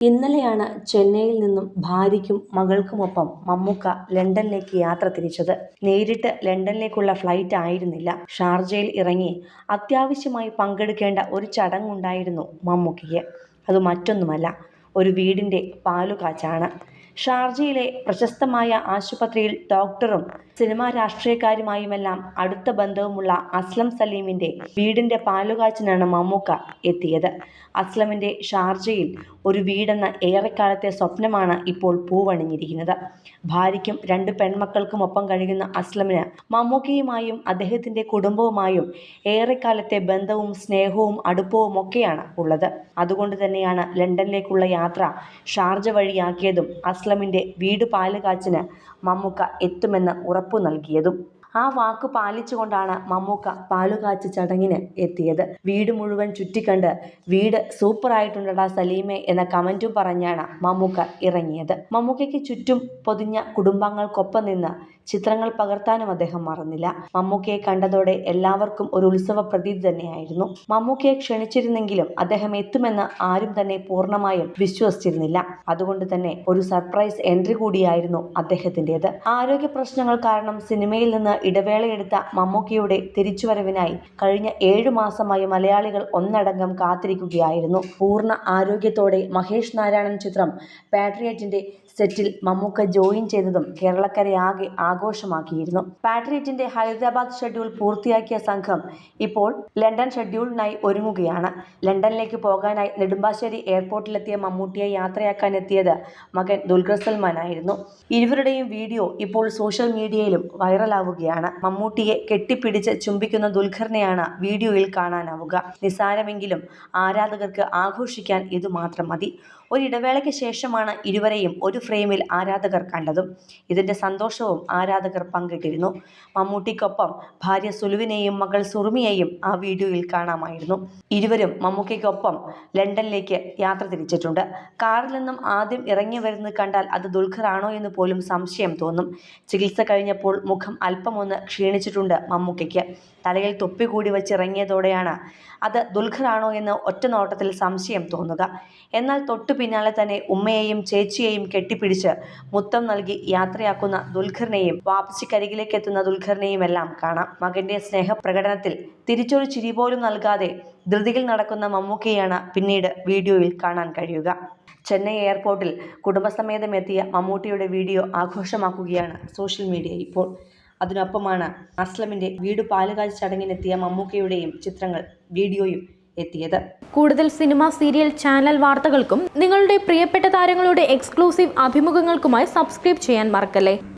ഇന്നലെയാണ് ചെന്നൈയിൽ നിന്നും ഭാര്യയ്ക്കും മകൾക്കുമൊപ്പം മമ്മൂക്ക ലണ്ടനിലേക്ക് യാത്ര തിരിച്ചത്. നേരിട്ട് ലണ്ടനിലേക്കുള്ള ഫ്ലൈറ്റ് ആയിരുന്നില്ല. ഷാർജയിൽ ഇറങ്ങി അത്യാവശ്യമായി പങ്കെടുക്കേണ്ട ഒരു ചടങ്ങുണ്ടായിരുന്നു മമ്മൂക്കയ്ക്ക്. അത് മറ്റൊന്നുമല്ല. ഒരു വീടിന്റെ പാലുകാച്ചാണ് ഷാർജയിലെ പ്രശസ്തമായ ആശുപത്രിയിൽ ഡോക്ടറും സിനിമാ രാഷ്ട്രീയക്കാരുമായുമെല്ലാം അടുത്ത ബന്ധവുമുള്ള അസ്ലം സലീമിന്റെ വീടിന്റെ പാലുകാച്ചിനാണ് മമ്മൂക്ക എത്തിയത്. അസ്ലമിന്റെ ഷാർജയിൽ ഒരു വീടെന്ന ഏറെക്കാലത്തെ സ്വപ്നമാണ് ഇപ്പോൾ പൂവണിഞ്ഞിരിക്കുന്നത്. ഭാര്യയ്ക്കും രണ്ട് പെൺമക്കൾക്കും ഒപ്പം കഴിയുന്ന അസ്ലമിന് മമ്മൂക്കയുമായും അദ്ദേഹത്തിന്റെ കുടുംബവുമായും ഏറെക്കാലത്തെ ബന്ധവും സ്നേഹവും അടുപ്പവും ഒക്കെയാണ് ഉള്ളത്. അതുകൊണ്ട് തന്നെയാണ് ലണ്ടനിലേക്കുള്ള യാത്ര ഷാർജ വഴിയാക്കിയതും അസ്ലമിന്റെ വീട് പാലുകാച്ചിന് മമ്മൂക്ക എത്തുമെന്ന് ഉറപ്പു നൽകിയതും. ആ വാക്ക് പാലിച്ചുകൊണ്ടാണ് മമ്മൂക്ക പാലുകാച്ച് ചടങ്ങിന് എത്തിയത്. വീട് മുഴുവൻ ചുറ്റിക്കണ്ട് വീട് സൂപ്പറായിട്ടുണ്ടടാ സലീമെ എന്ന കമന്റും പറഞ്ഞാണ് മമ്മൂക്ക ഇറങ്ങിയത്. മമ്മൂക്കയ്ക്ക് ചുറ്റും പൊതിഞ്ഞ കുടുംബാംഗങ്ങൾക്കൊപ്പം നിന്ന് ചിത്രങ്ങൾ പകർത്താനും അദ്ദേഹം മറന്നില്ല. മമ്മൂക്കയെ കണ്ടതോടെ എല്ലാവർക്കും ഒരു ഉത്സവ പ്രതീതി തന്നെയായിരുന്നു. മമ്മൂക്കയെ ക്ഷണിച്ചിരുന്നെങ്കിലും അദ്ദേഹം എത്തുമെന്ന് ആരും തന്നെ പൂർണമായും വിശ്വസിച്ചിരുന്നില്ല. അതുകൊണ്ട് തന്നെ ഒരു സർപ്രൈസ് എൻട്രി കൂടിയായിരുന്നു അദ്ദേഹത്തിന്റെത്. ആരോഗ്യ പ്രശ്നങ്ങൾ കാരണം സിനിമയിൽ നിന്ന് ഇടവേളയെടുത്ത മമ്മൂക്കയുടെ തിരിച്ചുവരവിനായി കഴിഞ്ഞ ഏഴു മാസമായി മലയാളികൾ ഒന്നടങ്കം കാത്തിരിക്കുകയായിരുന്നു. പൂർണ ആരോഗ്യത്തോടെ മഹേഷ് നാരായണൻ ചിത്രം പാട്രിയറ്റിന്റെ സെറ്റിൽ മമ്മൂക്ക ജോയിൻ ചെയ്തതും കേരളക്കരെ ആകെ ആഘോഷമാക്കിയിരുന്നു. പാട്രിയറ്റിന്റെ ഹൈദരാബാദ് ഷെഡ്യൂൾ പൂർത്തിയാക്കിയ സംഘം ഇപ്പോൾ ലണ്ടൻ ഷെഡ്യൂളിനായി ഒരുങ്ങുകയാണ്. ലണ്ടനിലേക്ക് പോകാനായി നെടുമ്പാശ്ശേരി എയർപോർട്ടിലെത്തിയ മമ്മൂട്ടിയെ യാത്രയാക്കാനെത്തിയത് മകൻ ദുൽഖർ സൽമാനായിരുന്നു. ഇരുവരുടെയും വീഡിയോ ഇപ്പോൾ സോഷ്യൽ മീഡിയയിലും വൈറലാവുകയാണ്. മമ്മൂട്ടിയെ കെട്ടിപ്പിടിച്ച് ചുംബിക്കുന്ന ദുൽഖറിനെയാണ് വീഡിയോയിൽ കാണാനാവുക. നിസ്സാരമെങ്കിലും ആരാധകർക്ക് ആഘോഷിക്കാൻ ഇത് മാത്രം മതി. ഒരിടവേളയ്ക്ക് ശേഷമാണ് ഇരുവരെയും ഒരു ഫ്രെയിമിൽ ആരാധകർ കണ്ടതും. ഇതിന്റെ സന്തോഷവും ആരാധകർ പങ്കിട്ടിരുന്നു. മമ്മൂട്ടിക്കൊപ്പം ഭാര്യ സുലുവിനെയും മകൾ സുറുമിയെയും ആ വീഡിയോയിൽ കാണാമായിരുന്നു. ഇരുവരും മമ്മൂക്കയ്ക്കൊപ്പം ലണ്ടനിലേക്ക് യാത്ര തിരിച്ചിട്ടുണ്ട്. കാറിൽ നിന്നും ആദ്യം ഇറങ്ങി വരുന്നത് കണ്ടാൽ അത് ദുൽഖറാണോ എന്ന് പോലും സംശയം തോന്നും. ചികിത്സ കഴിഞ്ഞപ്പോൾ മുഖം അല്പമൊന്ന് ക്ഷീണിച്ചിട്ടുണ്ട് മമ്മൂക്കയ്ക്ക്. തലയിൽ തൊപ്പി കൂടി വെച്ചിറങ്ങിയതോടെയാണ് അത് ദുൽഖറാണോ എന്ന് ഒറ്റ നോട്ടത്തിൽ സംശയം തോന്നുക. എന്നാൽ തൊട്ടു പിന്നാലെ തന്നെ ഉമ്മയെയും ചേച്ചിയെയും കെട്ടിപ്പിടിച്ച് മുത്തം നൽകി യാത്രയാക്കുന്ന ദുൽഖറിനെയും വാപ്പച്ചിക്കരികിലേക്ക് എത്തുന്ന ദുൽഖറിനെയും എല്ലാം കാണാം. മകന്റെ സ്നേഹപ്രകടനത്തിൽ തിരിച്ചൊരു ചിരി പോലും നൽകാതെ ധൃതിയിൽ നടക്കുന്ന മമ്മൂക്കയാണ് പിന്നീട് വീഡിയോയിൽ കാണാൻ കഴിയുക. ചെന്നൈ എയർപോർട്ടിൽ കുടുംബസമേതം എത്തിയ മമ്മൂട്ടിയുടെ വീഡിയോ ആഘോഷമാക്കുകയാണ് സോഷ്യൽ മീഡിയ ഇപ്പോൾ. അതിനൊപ്പമാണ് അസ്ലമിന്റെ വീട് പാലുകാഴ്ച ചടങ്ങിനെത്തിയ മമ്മൂക്കയുടെയും ചിത്രങ്ങൾ വീഡിയോയും എത്തിയത്. കൂടുതൽ സിനിമ സീരിയൽ ചാനൽ വാർത്തകൾക്കും നിങ്ങളുടെ പ്രിയപ്പെട്ട താരങ്ങളുടെ എക്സ്ക്ലൂസീവ് അഭിമുഖങ്ങൾക്കുമായി സബ്സ്ക്രൈബ് ചെയ്യാൻ മറക്കല്ലേ?